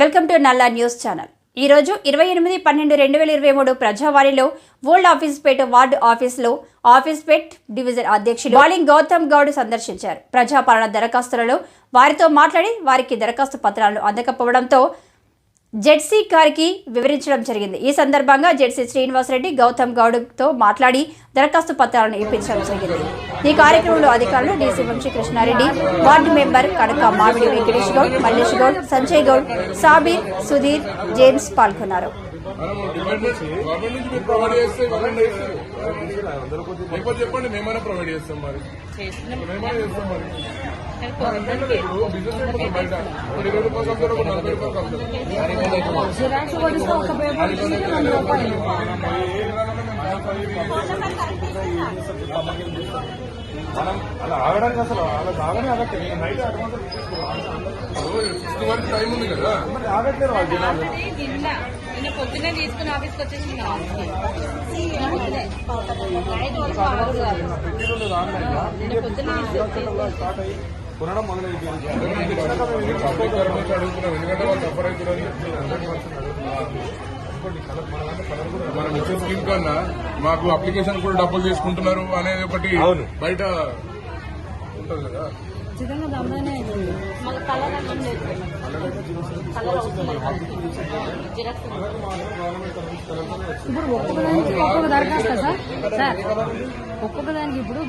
Welcome to Nalla news channel. ఈ రోజు ఇరవై ఎనిమిది పన్నెండు రెండు వేల ఇరవై మూడు ప్రజావాణిలో ఓల్డ్ ఆఫీస్ పేట్ వార్డు ఆఫీసులో ఆఫీస్ పేట్ డివిజన్ అధ్యక్షులు బాలింగ్ గౌతమ్ గౌడ్ సందర్శించారు. ప్రజాపాలన దరఖాస్తులలో వారితో మాట్లాడి వారికి దరఖాస్తు పత్రాలను అందకపోవడంతో జెడ్సీ గారికి వివరించడం జరిగింది. ఈ సందర్భంగా జెడ్సీ శ్రీనివాసరెడ్డి గౌతమ్ గౌడ్తో మాట్లాడి దరఖాస్తు పత్రాలను ఇప్పించడం జరిగింది. ఈ కార్యక్రమంలో అధికారులు DC Vamshi Krishnareddy ward member Kadaka Mamidi Venkatesh Goud Mallesh Goud Sanjay Goud Sabir Sudhir James పాల్గొన్నారు. గవర్నమెంట్ నుంచి మీరు ప్రొవైడ్ చేస్తే లేకపోతే చెప్పండి మేమైనా ప్రొవైడ్ చేస్తాం మరి. మేమైనా చేస్తాం మరి. అంతే కదా ఇప్పుడు బిజినెస్ అయిపోతుంది బయట. ఇప్పుడు ఇరవై రూపాయలు కమ్ముతారు ఒక నలభై రూపాయలు కమ్ముతారు మనం అలా ఆగడానికి అసలు అలా ఆగనే ఆగట్టే నైట్ అడ్వాన్స్ సిక్స్త్ వరకు టైం ఉంది కదా. మరి ఆగట్లేరు వాళ్ళు జనాలు. పొద్దున్నే తీసుకుని ఆఫీస్కి వచ్చేసి నైట్ స్టార్ట్ అయ్యి కొనడం ఎందుకంటే వాళ్ళు సఫర్ మనం ఇచ్చే స్కీమ్ కన్నా మాకు అప్లికేషన్ కూడా డబ్బులు తీసుకుంటున్నారు అనేది ఒకటి అవును. బయట ఉంటుంది కదా ఇప్పుడు ఒక్కొక్క దానికి ఒక్కొక్క దరఖాస్తా సార్ సార్ ఒక్కొక్క దానికి ఇప్పుడు